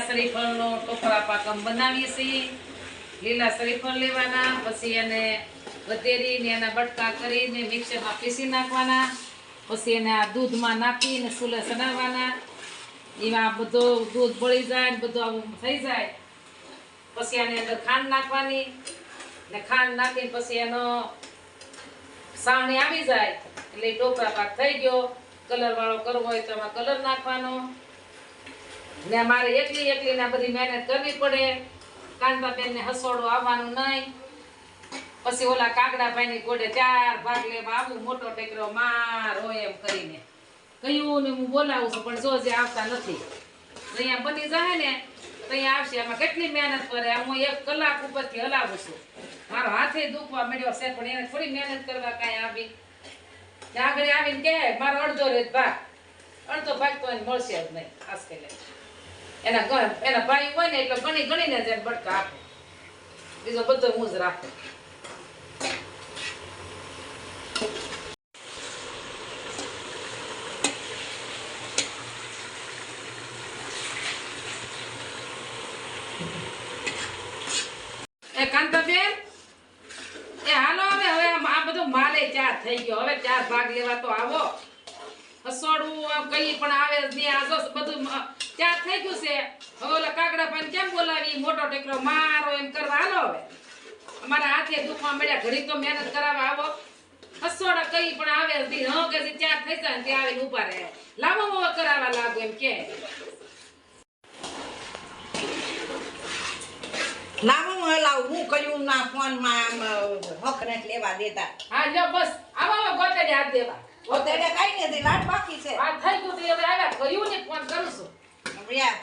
લીલા શ્રીફળનો ટોપરા પાકમ બનાવીએ છીએ. લીલા શ્રીફળ લેવાના, પછી એને વધેરીને એના બટકા કરીને મિક્સરમાં પીસી નાખવાના, પછી એને આ દૂધમાં નાખીને સુલે ચડાવવાના. એમાં બધું દૂધ બળી જાય ને બધું આવું થઈ જાય. પછી આની અંદર ખાંડ નાખવાની. ને ખાંડ નાખીને પછી એનો સાવણી આવી જાય. એટલે ટોપરા પાક થઈ ગયો. કલર વાળો કરવો હોય તો એમાં કલર નાખવાનો. ને મારે એકલી એકલી ને બધી મહેનત કરવી પડે. કાંતાબેન ને હસોડું આવવાનું નહીં. પછી ઓલા કાગડાભાઈની કોડે ચાર ભાગ લેવા આવું મોટો ટેકરો માર એમ કરીને. કહ્યું ને હું બોલાવું છું, પણ જો જે આવતા નથી. અહીંયા બની જાય ને, તો અહીંયા આવશે. એમાં કેટલી મહેનત કરે? હું એક કલાક ઉપરથી હલાવું છું. મારો હાથે દુખવા મળ્યો છે, પણ એને થોડી મહેનત કરવા કાંઈ આવી. ત્યાં આગળ આવીને કહે, મારો અડધો રેત ભાગ. અડધો ભાગ તો એને મળશે જ નહીં, ખાસ કરીને. એના એના ભાઈ હોય ને એટલે ગણી ગણીને જ એને બટકા આપે. બીજો બધો હું જ રાખું. એ કાંતાબેન, એ હાલો હવે હવે આ બધો માલે ચાર થઈ ગયો. હવે ચાર ભાગ લેવા તો આવો. હસોડવું આમ કઈ પણ આવે જ નહીં આ બધું ત્યાં ચાર થઈ ગયું છે. હવે ઓલા કાગડા ભાઈને કેમ બોલાવી? મોટો ટેકરો મારો એમ કરવા. હાલો હવે. અમારા હાથે દુખવા મળ્યા. ઘડી તો મહેનત કરાવવા આવો. હસોડા કઈ પણ આવે જ નહીં. હં કે ત્યાં ચાર થઈ જાય ત્યાં આવીને ઊભા રહે. લાવો કરાવવા લાગુ એમ કે. લાવો હું હું કયું ના ફોનમાં આમ હક લેવા દેતા. હા જો બસ. આવો હવે હાથ દેવા. અત્યારે કઈ નથી લાટ બાકી છે. વાત થઈ ગયું તો હવે આવ્યા કર્યું ને ફોન કરું છું.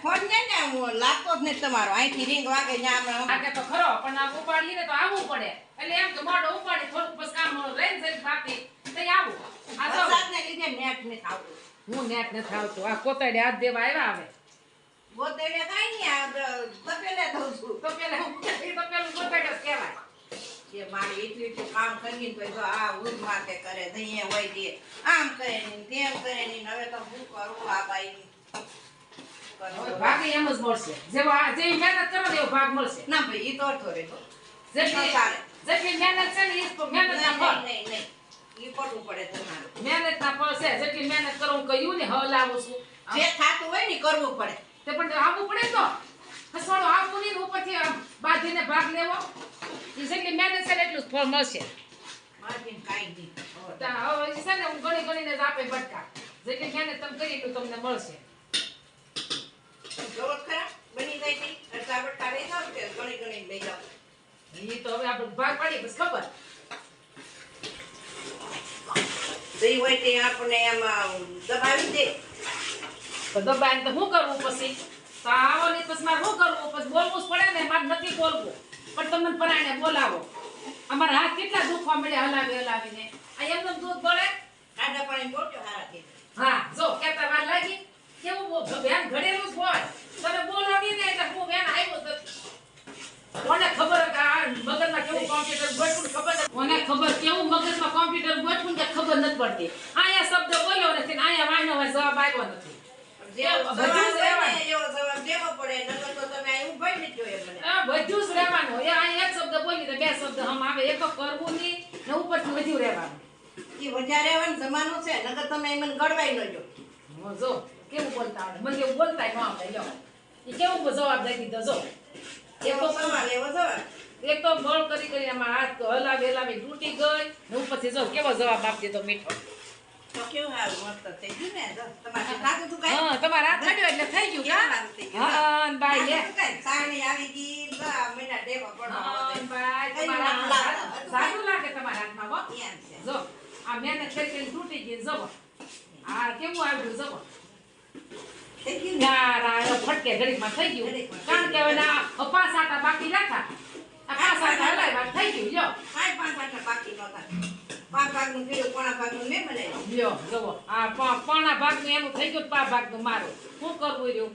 ફોન છે ને હું લાગતો જ નથી તમારો. અહીંથી રિંગ વાગે ત્યાં તો ખરો પણ આ ઉપાડીએ ને તો આવવું પડે. એટલે એમ કે મોઢો ઉપાડી થોડુંક પછી કામ રહીને જઈને બાકી. તઈ આવું. આ તો વરસાદને લીધે નેટ હું નેટ નથી આવતું? આ કોતડે હાથ દેવા આવ્યા આવે ગોતેડે કાંઈ નહીં આ તપેલે થઉં છું. તો હું કોતડે કહેવાય. કે મારે એટલું એટલું કામ કરીને તો જો આ ઉધ માથે કરે દઈએ હોય દે આમ કરે ને તેમ કરે ને હવે તો હું કરું આ બાઈ હવે ભાગ એમ જ મળશે. જેવો આ જેવી મહેનત કરો એવો ભાગ મળશે. ના ભાઈ એ તો અડધો રહેતો. જેટલી. જેટલી મહેનત છે ને એ જ મહેનત ના ફળ. નહીં નહીં ઈ પડવું પડે તમારું. મહેનત ના ફળ છે. જેટલી મહેનત કરું કહ્યું ને હવે લાવું છું. જે થાતું હોય ને કરવું પડે. તે પણ આવવું પડે તો. હસવાનું આવવું નહીં ને ઉપરથી બાંધીને ભાગ લેવો. એ જેટલી મહેનત છે ને એટલું જ ફળ મળશે. માર્જિન કાંઈ નહીં. હવે છે ને હું ગણી ગણીને જ આપે બટકા. જેટલી મહેનત તમે કરી એટલું તમને મળશે. બની જાય અડધા બટ્ટા લઈ જાવ કે ગણી ગણી લઈ જાવ એ તો હવે આપણે ભાગ પાડી બસ ખબર? જઈ હોય તે આપણને એમાં દબાવી દે. તો દબાઈને તો શું કરવું પછી? તો આવો નહીં પછી મારે શું કરવું? પછી બોલવું જ પડે ને મારે નથી બોલવું. પણ તમને પરાણે બોલાવો. અમારા હાથ કેટલા દુખવા મળ્યા હલાવી હલાવીને. આ એમને દૂધ પડે ઠાડા પાણી બોલજો હારાથી હા જો કેતા વાર લાગી. કેવું બેન ઘડેલું જ હોય. તમે બોલો નહીં ને એટલે હું બેન આવ્યો તો કોને ખબર કે આ મગજમાં કેવું કોમ્પ્યુટર ગોઠવું ખબર નથી. કોને ખબર કેવું મગજમાં કોમ્પ્યુટર ગોઠવું કે ખબર નથી પડતી. આયા શબ્દ બોલ્યો નથી અહીંયા વાયનો જવાબ આવ્યો નથી. બધું જ રહેવાનું. ને જવાબ દેવો પડે નકર તો તમે અહીં ઊભા જ નથી આ બધું જ રહેવાનું. એ અહીંયા એક શબ્દ બોલી તો બે શબ્દ હમ આવે. એક તો કરવું નહીં ને ઉપરથી વધ્યું રહેવાનું. એ વધારે આવે ને જમાનો છે નકર તમે મને ગળવાઈ ન જો હું જો કેવું બોલતા આવડે? મને એવું બોલતા ન આવડે લ્યો. એ કેવું જવાબ દઈ દીધો જો. એક તો સવાલ એવો જવાબ એક તો બળ કરી કરી એમાં હાથ તો હલાવી હલાવી તૂટી ગઈ ને ઉપરથી જો કેવો જવાબ આપી દીધો મીઠો. તો કેવું મસ્ત થઈ ગયું ને? તમારે થાતું તું કાંઈ? હા તમારા હાથ ચડ્યો એટલે થઈ ગયું કા? સારું થઈ ગયું? હા બાઈ લે થાતું તું કાંઈ? સાવણી આવી ગઈ બા મહિના ડેવા પડવા હા બાઈ તમારા નામ હાથ લાગે? સારું લાગે તમારા હાથમાં હો? જો આ મહેનત કરી કરી તૂટી ગઈ જવો આ કેવું આવ્યું આ ફટકે ઘડીકમાં થઈ ગયું. કારણ કે હવે પાંચ આટા બાકી રાખા આ પાંચ આટા હલાવ્યા થઈ ગયું જો. કાંઈ પાંચ આટા બાકી નહોતા. પાંચ ભાગનું કર્યું, પોણા ભાગનું મેં બનાવ્યું. લ્યો જવો આ પોણા ભાગનું એનું થઈ ગયું પા ભાગનું મારું. શું કરવું રહ્યું?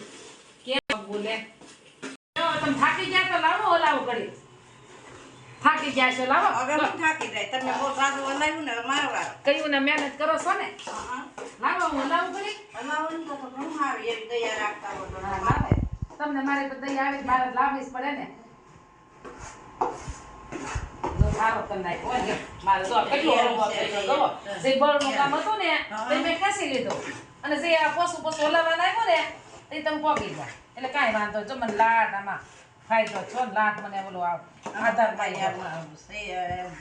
કે બોલે તમે થાકી ગયા તો લાવો હલાવો કરી થાકી ગયા છો લાવો. હવે હું થાકી જાય. તમે બહુ સાદું હલાવ્યું ને મારો વારો. ને મહેનત કરો છો ને? લાવો હું હલાવું કરી હલાવવાનું તો હું આવી એવી દયા રાખતા. તમને મારે તો દહીં આવે મારે લાવવી જ પડે ને. સારો કરી નાખ્યો. મારે જો કેટલો હળવો થઈ ગયો, જે બળનું કામ હતું ને તે મેં ખેંચી લીધો. અને જે આ પશુ પશુ હલાવવાના આવ્યો ને એ તમે પોગી ગયા એટલે કાંઈ વાંધો. જો મને લાટ આમાં ફાયદો છો લાટ મને ઓલો આધાર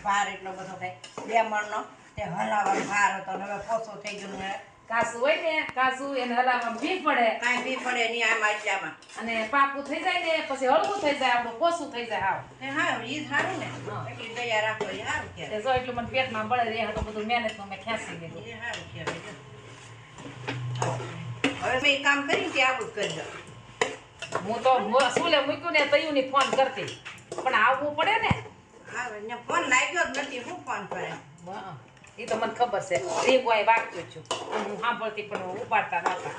ભાર એટલો બધો થાય. બે મણનો. તે હલાવવાનો ભાર હતો હવે પોસો થઈ ગયો ને. કાસુ હોય ને કાસુ એને હલાવવામાં ભી પડે. કાંઈ બી પડે નહીં આમાં માટલામાં અને પાકું થઈ જાય ને પછી હળવું થઈ જાય આપણું કોસું થઈ જાય આવ હા ઈ સારું ને. હા. એટલી દયા રાખો એ સારું કહેવાય જો એટલું મને પેટમાં બળે રે તો બધું મહેનતનું મેં ખેંચી લીધું. એ સારું કહેવાય જો. હવે મેં કામ કર્યું કે આવું જ દઉં. હું તો સુલે મૂક્યું ને તયું ની ફોન કરતી. પણ આવવું પડે ને. હા ને ફોન લાગ્યો જ નથી હું ફોન કરે? એ તો મને ખબર છે. રીંગ હોય વાગતું છું. હું સાંભળતી પણ ઉપાડતા નહોતા.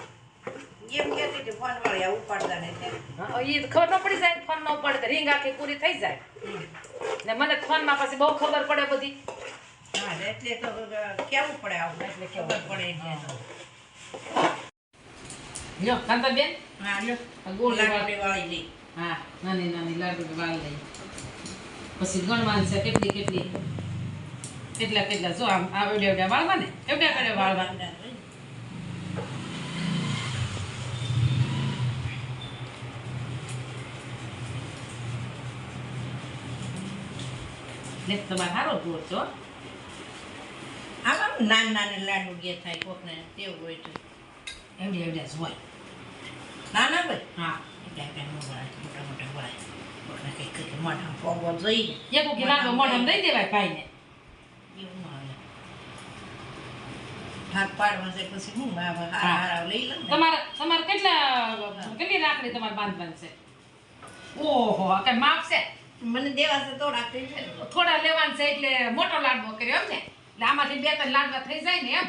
એમ કહેતી હતી ફોન વાળી આ ઉપાડતા ને એ ખબર ન પડી જાય ફોન ન પડે તો રીંગ આખી પૂરી થઈ જાય. ને મને ફોનમાં પછી બહુ ખબર પડે બધી. હા એટલે તો કેવું પડે આવું? એટલે ખબર પડે એટલે લ્યો કાંતાબેન હા લ્યો. ગોળ લાકડી વાળી લઈ. હા નાની નાની લાડુ વાળ લઈ. પછી ગણવાનું છે કેટલી કેટલી કેટલા કેટલા જો આમ આ એવડે એવડે વાળવા ને એવડે એવડે વાળવા. ને તમારે સારો જોર છો આમાં નાના નાના લાડુ ગયા થાય કોકને તેવું હોય તો. એવડે એવડે જ હોય. નાના ભાઈ હા. એટલા એટલા ન વળાય મોટા મોટા વળાય કોકને કંઈક કંઈક મોઢા પોગવો જોઈએ. એક ઉકી લાડો મોઢામાં દઈ દેવાય ભાઈને. એવું ન ભાગ પાડવા છે પછી હું હારા લઈ લઉં તમારે તમારે કેટલા કેટલી રાખડી તમારે બાંધવાની છે? ઓહો આ કઈ માપ છે? મને દેવા છે તો રાખી છે થોડા લેવાનું છે એટલે મોટો લાડવો કર્યો એમ ને? એટલે આમાંથી બે ત્રણ લાડવા થઈ જાય ને એમ?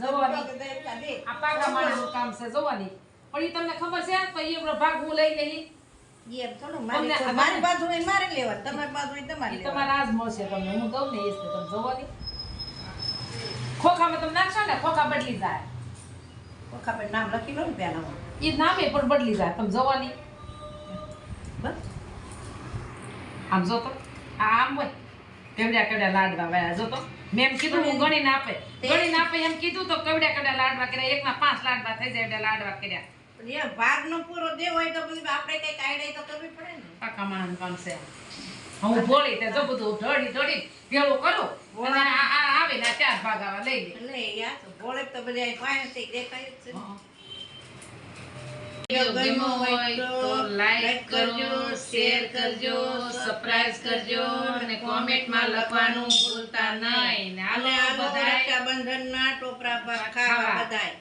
જોવાની. આ પાકા માણસનું કામ છે જોવાની. પણ એ તમને ખબર છે તો એ ભાગ હું લઈ લઈ. એમ થોડું મારી મારી બાજુ હોય મારે લેવા તમારી બાજુ હોય તમારે તમારે આજ મળશે તમને હું દઉં ને એ જ તમે જોવાની ખોખામાં તમે નાખશો ને ખોખા બદલી જાય. ખબર નામ લખી લો ને પેલા એ નામે પણ બદલી જાય તમે જોવાની બસ. આમ જો તો આમ હોય. કેવડ્યા કેવડ્યા લાડવા વાળા જો તો. મેં એમ કીધું હું ગણીને આપે. ગણીને આપે એમ કીધું તો કેવડ્યા કેવડ્યા લાડવા કર્યા એકના પાંચ લાડવા થઈ જાય એટલે લાડવા કર્યા. એ ભાગનો પૂરો દેવો હોય તો પછી આપણે કંઈક આઈડિયા તો કરવી પડે ને. પાકા માણસ કામ છે હું ભોળી તે જો બધું ઢળી ઢળી ભેળું કરું અને આ આ આવે ને ચાર ભાગ આવા લઈ લે. એટલે યાર તો ભોળે તો બધા દેખાય છે. હોય તો લાઈક કરજો શેર કરજો સબસ્ક્રાઇબ કરજો અને કોમેન્ટમાં લખવાનું ભૂલતા નહીં. ને અને આ બધાય. રક્ષાબંધનના ટોપરા પર ખાવા. ખાવા બધાય.